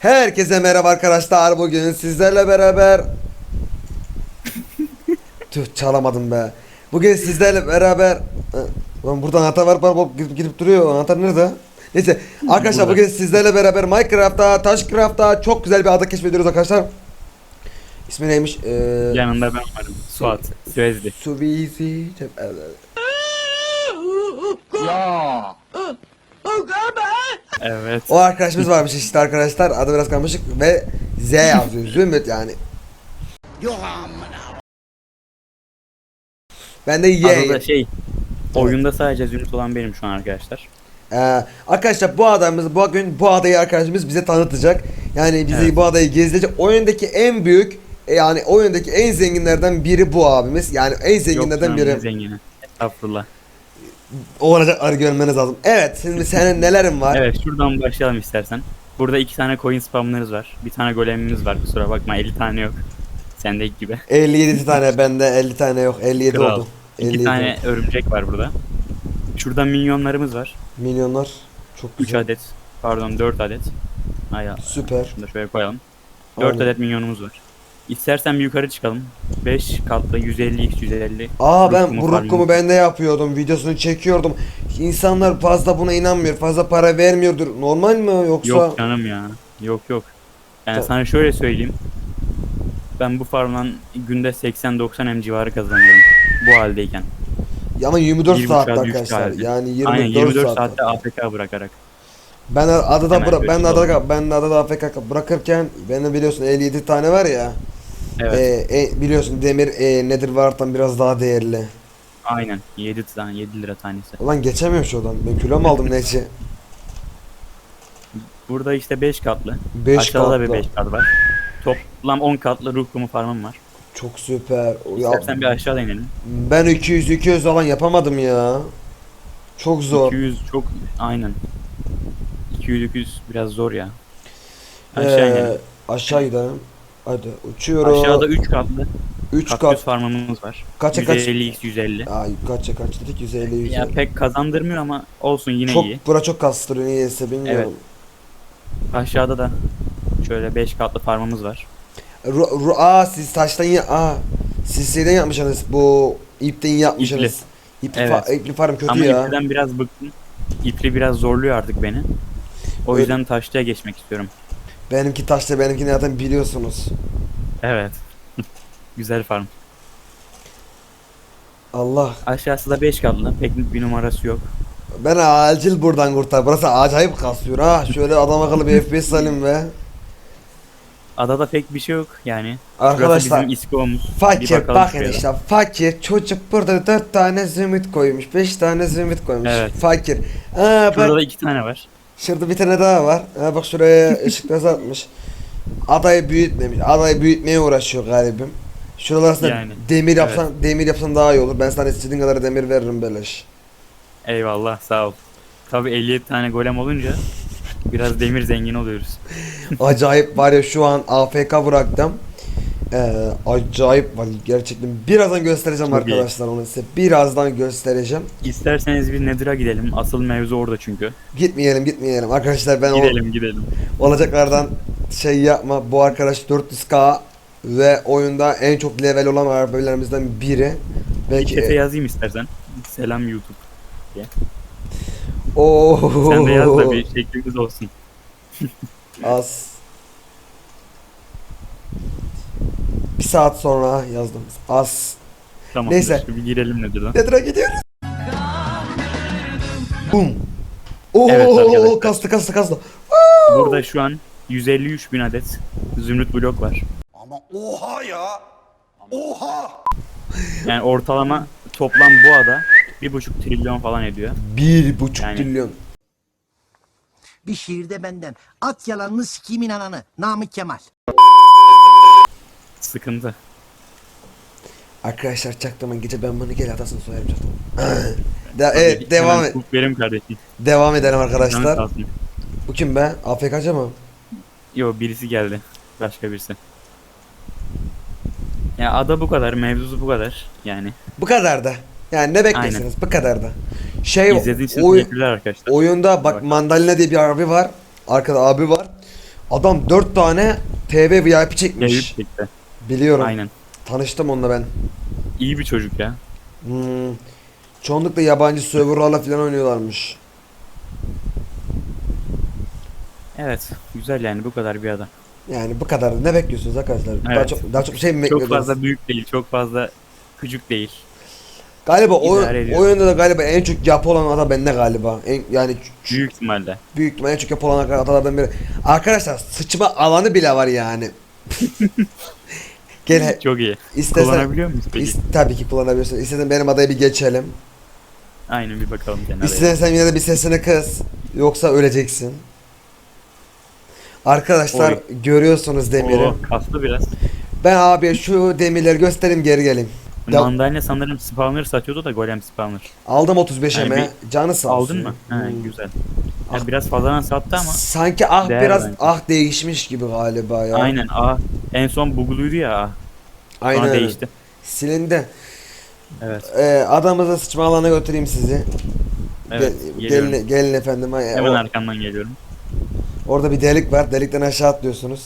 Herkese merhaba arkadaşlar. Bugün sizlerle beraber Tüh çalamadım be. Bugün sizlerle beraber Lan buradan anahtar var bak gidip, gidip duruyor. Anahtar nerede? Neyse arkadaşlar Burada. bugün sizlerle beraber Minecraft'ta, Taşcraft'ta çok güzel bir ada keşfediyoruz arkadaşlar. İsmi neymiş? Ee, Yanında ben varım. Suat. Svezdi. Suvizi. Evet. O arkadaşımız varmış işte arkadaşlar. Adı biraz karmaşık ve Z yazıyor. Zümrüt yani. Ben de Y. Adada şey. Oyunda sadece zümrüt olan benim şu an arkadaşlar. Ee, arkadaşlar bu adamımız bugün bu adayı arkadaşımız bize tanıtacak. Yani bizi Evet. bu adayı gezdirecek. Oyundaki en büyük e, yani oyundaki en zenginlerden biri bu abimiz. Yani en zenginlerden canım, biri. ne zengini. Estağfurullah. Olacakları görmeniz lazım. Evet şimdi senin nelerin var? Evet şuradan başlayalım istersen. Burada iki tane coin spamlarımız var. Bir tane golemimiz var kusura bakma 50 tane yok. Sendeki gibi. 57 tane bende 50 tane yok 57 Kral. oldu. İki 57 tane örümcek var burada. Şurada minyonlarımız var. milyonlar. Çok 3 güzel. adet. Pardon 4 adet. Ay. Süper. Şunu da şöyle koyalım. 4 Aynen. adet minyonumuz var. İstersen bir yukarı çıkalım. 5 katlı 150 x 150. Aa ben bu rukkumu ben de yapıyordum. Videosunu çekiyordum. İnsanlar fazla buna inanmıyor. Fazla para vermiyordur. Normal mi yoksa? Yok canım ya. Yok yok. Yani sana şöyle söyleyeyim. Ben bu farmdan günde 80-90 M civarı kazanıyorum. Bu haldeyken. Ya Ama 24 Bir saatte buçuğa düştü arkadaşlar. halde. Yani 24, Aynen 24 saat. saatte AFK bırakarak. Ben adada bıra- ben adada ben adada AFK bırakırken benim biliyorsun 57 tane var ya. Evet. e, e, biliyorsun demir e, nedir vartan biraz daha değerli. Aynen. 7 tane 7 lira tanesi. Ulan geçemiyorum şuradan. Ben kilo mu aldım neyse. Burada işte 5 katlı. 5 Aşağıda da bir katlı. 5 kat var. Toplam 10 katlı ruh kumu farmım var. Çok süper. Ya, İstersen bir aşağıda inelim. ben 200 200 falan yapamadım ya. Çok zor. 200 çok aynen. 200 200 biraz zor ya. Aşağı inelim. Ee, aşağı gidelim. Hadi uçuyorum. Aşağıda 3 katlı 3 kaktüs kat. farmımız var. Kaça kaç? 150 x 150. Ay kaça kaç dedik 150 150. Ya pek kazandırmıyor ama olsun yine çok iyi. bura çok kastırıyor niyeyse bilmiyorum. Aşağıda da şöyle 5 katlı farmımız var. Ru, ru, aa siz taştan ya aa siz şeyden yapmışsınız bu ipten yapmışsınız. İpli, Evet. fa, ipli farm kötü ama ya. ipliden biraz bıktım. İpli biraz zorluyor artık beni. O Öyle. yüzden taşlıya geçmek istiyorum. Benimki taşta benimkini zaten biliyorsunuz. Evet. Güzel farm. Allah. Aşağısı da 5 katlı. Pek bir numarası yok. Ben acil buradan kurtar. Burası acayip kasıyor ha. Şöyle adam akıllı bir FPS alayım ve. Adada pek bir şey yok yani. Burası Arkadaşlar bizim fakir bakın işte fakir çocuk burada 4 tane zümrüt koymuş 5 tane zümrüt koymuş Evet. fakir Aa, Şurada bak, da 2 tane var. Şurada bir tane daha var. Ha, bak şuraya ışık gazı atmış adayı büyütmemiş. Adayı büyütmeye uğraşıyor garibim. Şuralar aslında Yani, demir yapsan demir yapsan daha iyi olur. Ben sana istediğin kadar demir veririm beleş. Eyvallah sağ ol. Tabi 57 tane golem olunca biraz demir zengin oluyoruz. acayip var ya şu an AFK bıraktım ee, acayip var gerçekten birazdan göstereceğim Çok iyi. arkadaşlar onu size birazdan göstereceğim İsterseniz bir Nether'a gidelim. Asıl mevzu orada çünkü. Gitmeyelim gitmeyelim arkadaşlar ben o Gidelim gidelim. olacaklardan şey yapma bu arkadaş 400k ve oyunda en çok level olan abilerimizden biri. Belki Chat'e yazayım istersen. Selam YouTube. Oo. Sen de yaz da bir şeklimiz olsun. Az. Bir saat sonra yazdım. Az. Tamam. Neyse. Bir girelim Nether'dan. Nedir'a gidiyoruz. Bum. Oo Evet arkadaşlar. kastı kastı kastı. Burada şu an 153 bin adet zümrüt blok var. Ama oha ya. Oha. Yani ortalama toplam bu ada 1,5 trilyon falan ediyor. Bir buçuk Yani- trilyon. Bir şiirde benden. At yalanını sikimin ananı. Namık Kemal. Sıkıntı. Arkadaşlar çaktırmayın gece ben bunu gel atasını soyarım çaktırmayın. De- evet devam et. Verim kardeşim. Devam edelim arkadaşlar. sağ olsun. Bu kim be? AFK'cı mı? Yo birisi geldi. Başka birisi. Ya ada bu kadar, mevzusu bu kadar. Yani Bu kadar da. Yani ne bekliyorsunuz? Bu kadar da. Şey izlediğiniz için oy- teşekkürler arkadaşlar. oyunda bak Bak. Mandalina diye bir abi var. Arkada abi var. Adam 4 tane TV VIP çekmiş. Eyüp çekti. Biliyorum. Aynen. Tanıştım onunla ben. İyi bir çocuk ya. Hmm. Çoğunlukla yabancı serverlarla falan oynuyorlarmış. Evet. Güzel yani bu kadar bir adam. Yani bu kadar. Ne bekliyorsunuz arkadaşlar? Daha Evet. çok daha çok şey mi Çok bekliyordunuz? fazla büyük değil. Çok fazla küçük değil. Galiba idare ediyor. oyunda da galiba en çok yapı olan adam bende galiba. En, yani Büyük ihtimalle. büyük ihtimalle en çok yapı olan adalardan biri. Arkadaşlar sıçma alanı bile var yani. Gel Çok iyi. istersen Kullanabiliyor muyuz peki? is- tabii ki kullanabilirsin. İstersen benim adayı bir geçelim. Aynen bir bakalım kenara. İstersen yine de bir sesini kıs. Yoksa öleceksin. Arkadaşlar Oy. görüyorsunuz demiri. Oo, kaslı biraz. Ben abi şu demirleri göstereyim geri. Dev- Mandalina sanırım spawner satıyordu da golem spawner. Aldım 35 Yani eme. Canı sağ olsun. Aldın mı? He Hmm. Ya biraz fazladan sattı ama. Sanki ah Değer biraz bence. ah değişmiş gibi galiba ya. Aynen. Aa, en son bugluydu ya. Sonra Aynen. değişti. Silindi. Evet. Ee, adamıza sıçma alana götüreyim sizi. Evet. Gel- geliyorum. gelin, gelin efendim. Ay, Hemen o- arkandan geliyorum. orada bir delik var. Delikten aşağı atlıyorsunuz.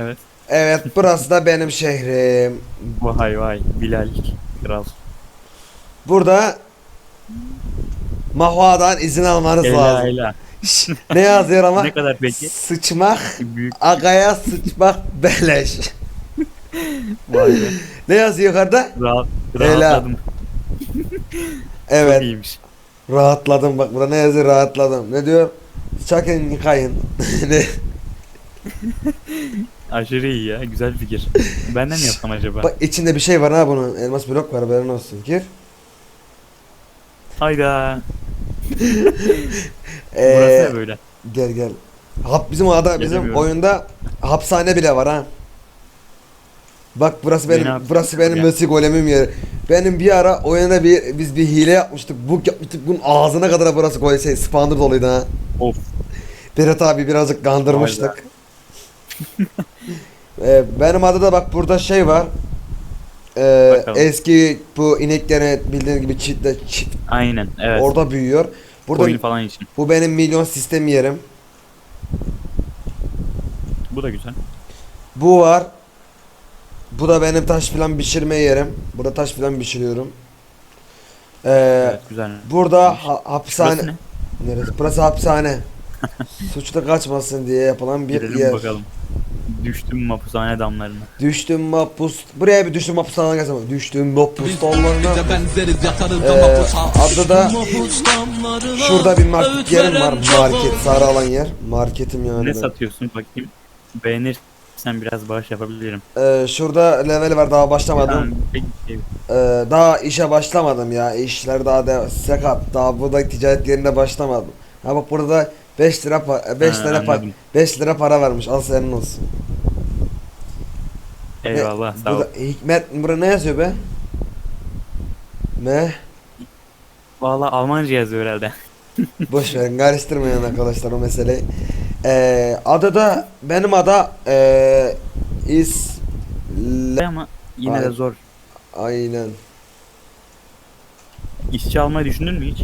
Evet. Evet burası da benim şehrim. Vay vay. Bilal. Kral. Burada Mahua'dan izin almanız Ela lazım. ela. Ne yazıyor ama? Ne kadar peki? Sıçmak, Büyük. agaya sıçmak beleş. Vay be. ne yazıyor yukarıda? Rahat, rahatladım. Evet, iyiymiş. rahatladım. Bak burada ne yazıyor? Rahatladım. Ne diyor? Çakın yıkayın. ne? Aşırı iyi ya. Güzel fikir. Benden mi yapsam acaba? Bak içinde bir şey var ha bunun. Elmas blok var haberin olsun. Gir. Hayda. Ee, Burası ne böyle? Gel gel. Hap bizim ada bizim oyunda hapishane bile var ha. Bak burası Beni benim hapse burası benim. Messi golemim yeri. Benim bir ara oyunda bir biz bir hile yapmıştık. Bug yapmıştık. Bunun ağzına kadar burası gol şey spawner doluydu ha. Of. Berat abi birazcık kandırmıştık. ee, benim adada bak burada şey var. Bakalım. eski bu ineklerin bildiğin gibi çitle çit Aynen. Evet. orada büyüyor. Burada Koyun falan için. bu benim milyon sistem yerim. Bu da güzel. Bu var. Bu da benim taş filan pişirme yerim. Burada taş filan pişiriyorum. Ee, Evet güzel. burada ha- hapishane Burası ne? neresi? Burası hapishane. Suçlu kaçmasın diye yapılan bir Girelim yer. bakalım. Düştüm mapushane damlarına. Düştüm mapus. Buraya bir düştüm dallarına gelsem. Düştüm benzeriz yakarız Ee, ama bu adı da şurada bir market yerim var. Market sarı alan yer. Marketim yani. Ne satıyorsun bakayım. Beğenirsen biraz bağış yapabilirim. Ee, şurada level var daha başlamadım. Ee, daha işe başlamadım ya. İşler daha da sakat. Daha burada ticaret yerinde başlamadım. Ha bak burada 5 lira 5 Ha, lira para anladım. 5 lira para vermiş. Al senin olsun. Eyvallah sağ ol. burada, Hikmet burada ne yazıyor be? Ne? Valla Almanca yazıyor herhalde. Boş verin karıştırmayın arkadaşlar o meseleyi. Ee, adada benim ada ee, is Ama yine de Aynen. zor. aynen. İşçi almayı düşündün mü hiç?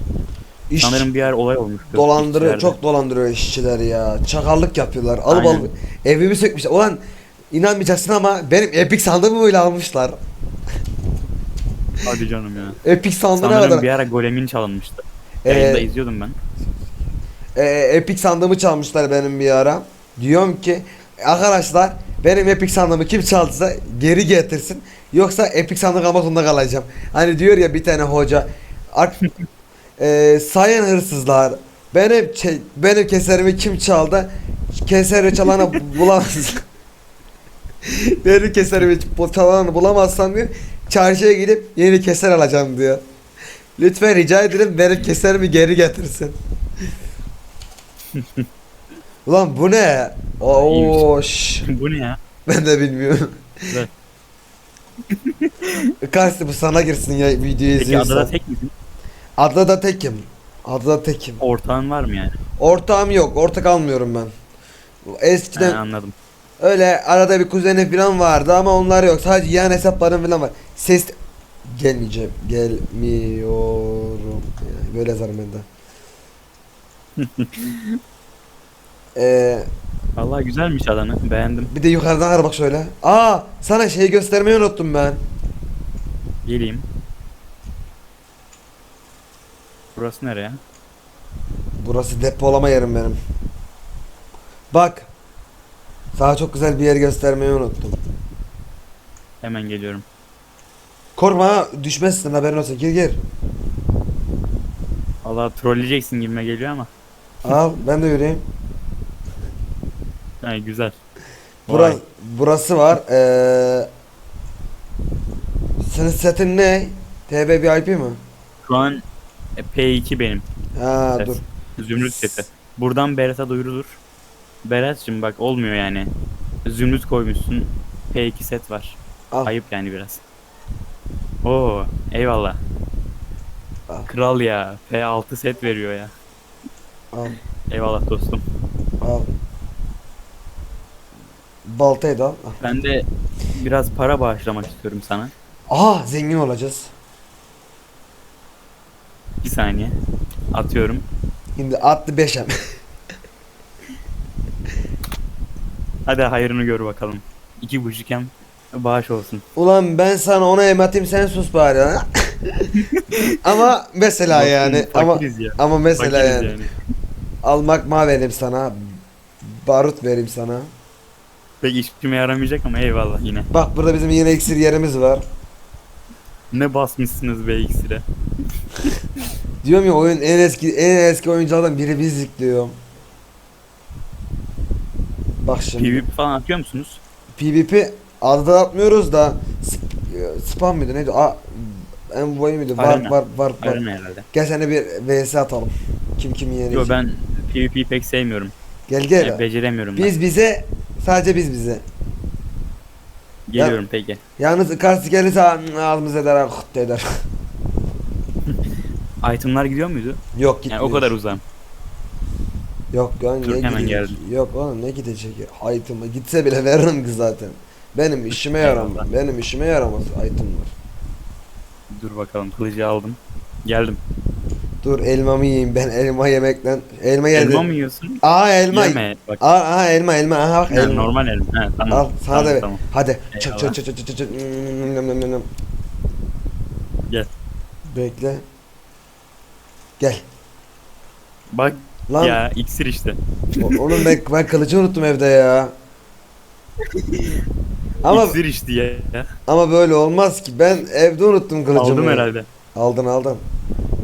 İş Sanırım bir yer olay olmuştu. dolandırıyor çok dolandırıyor işçiler ya. Çakallık yapıyorlar. Alıp Aynen. alıp evimi sökmüşler. Ulan inanmayacaksın ama benim Epic sandığımı öyle almışlar. Hadi canım ya. Epic sandığına Sanırım kadar. bir ara golemin çalınmıştı. Ee, Yayında izliyordum ben. e, Epic sandığımı çalmışlar benim bir ara. Diyorum ki arkadaşlar benim Epic sandığımı kim çaldıysa geri getirsin. Yoksa Epic sandık almak zorunda kalacağım. Hani diyor ya bir tane hoca. Ar- e, sayın hırsızlar benim benim keserimi kim çaldı? Keseri çalanı bulamaz. benim keserimi çalanı bulamazsan diyor. Çarşıya gidip yeni keser alacağım diyor. Lütfen rica ederim benim keserimi geri getirsin. Ulan bu ne? Oo, şş, Bu ne ya? ben de bilmiyorum. Karşı bu sana girsin ya videoyu Peki izliyorsan. adada tek misin? Adada tekim. Adada tekim. Ortağın var mı yani? Ortağım yok. Ortak almıyorum ben. Eskiden He, anladım. öyle arada bir kuzeni falan vardı ama onlar yok. Sadece yan hesaplarım falan var. Ses gelmeyeceğim. Gelmiyorum. Yani böyle yazarım ben de. Eee Vallahi güzelmiş alanı. Beğendim. Bir de yukarıdan ara bak şöyle. Aa sana şeyi göstermeyi unuttum ben. Geleyim. Burası nereye? Burası depolama yerim benim. Bak. Sana çok güzel bir yer göstermeyi unuttum. Hemen geliyorum. Korkma ha düşmezsin haberin olsun gir gir. Allah trolleyeceksin gibime geliyor ama. Al ben de yürüyeyim. Yani güzel. Bura, Vay. burası var. Ee, senin setin ne? TB VIP mi? Şu an e, P2 benim. Ha Ses. dur. Zümrüt seti. Buradan Berat'a duyurulur. Berat'cığım bak olmuyor yani. Zümrüt koymuşsun. P2 set var. Al. Ayıp yani biraz. Oo, eyvallah. Al. Kral ya. P6 set veriyor ya. Al. Eyvallah dostum. Al. Baltayı da al. al. Ben de biraz para bağışlamak istiyorum sana. Aha zengin olacağız. Bir saniye. Atıyorum. Şimdi attı 5'em. Hadi hayrını gör bakalım. İki buçuk hem bağış olsun. Ulan ben sana ona em atayım sen sus bari ha. ama mesela yani ama ya. ama mesela Fakiriz yani. Almak ma vereyim sana. Barut vereyim sana. Pek işime yaramayacak ama eyvallah yine. Bak burada bizim yine iksir yerimiz var. Ne basmışsınız be iksire. Diyorum ya oyun en eski en eski oyunculardan biri bizdik diyorum. Bak şimdi. PvP falan atıyor musunuz? PvP adada atmıyoruz da sp- spam mıydı neydi? A Envoy muydu? Var var var var. Arena herhalde. Gel sana bir vs atalım. Kim kimi yenecek? Yo ben PvP'yi pek sevmiyorum. Gel gel. Yani beceremiyorum ben. biz bize sadece biz bize. Geliyorum peki. Yalnız karşı gelirse ağzımız eder hıt eder. Itemlar gidiyor muydu? Yok Yani gitmiyor. o kadar uzağım. Yok Dur, ne hemen gidecek? geldim. Yok oğlum ne gidecek? Item'a gitse bile veririm ki zaten. Benim işime yaramaz. Benim işime yaramaz itemlar. Dur bakalım kılıcı aldım. Geldim. Dur elmamı yiyeyim ben elma yemekten. Elma yedim. Elma mı yiyorsun? Aa elma. Yeme. Bak. Aa, aa elma elma. Aha bak elma. normal elma. Ha, tamam. Al sana tamam, da ver. tamam. Hadi. Çık Eyvallah. çık çık çık çık çık. Gel. Bekle. Gel. Bak Lan ya iksir işte. o- oğlum ben, ben kılıcı unuttum evde ya. Ama İksir işte ya. ama böyle olmaz ki. Ben evde unuttum kılıcımı. Aldım herhalde. Aldın aldın.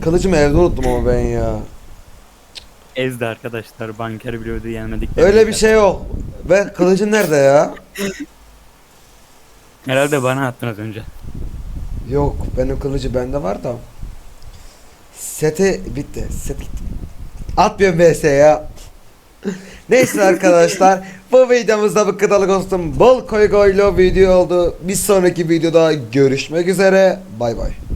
Kılıcımı evde unuttum ama ben ya. Ezdi arkadaşlar. Banker bile ödeyi yenmedik. Öyle bir şey yok. Ben kılıcın nerede ya? Herhalde bana attın az önce. Yok benim kılıcı bende var da. Sete bitti. Set gitti. Atmıyorum vs ya. Neyse arkadaşlar bu videomuzda bu kadarlık olsun. Bol koy koylu video oldu. Bir sonraki videoda görüşmek üzere. Bay bay.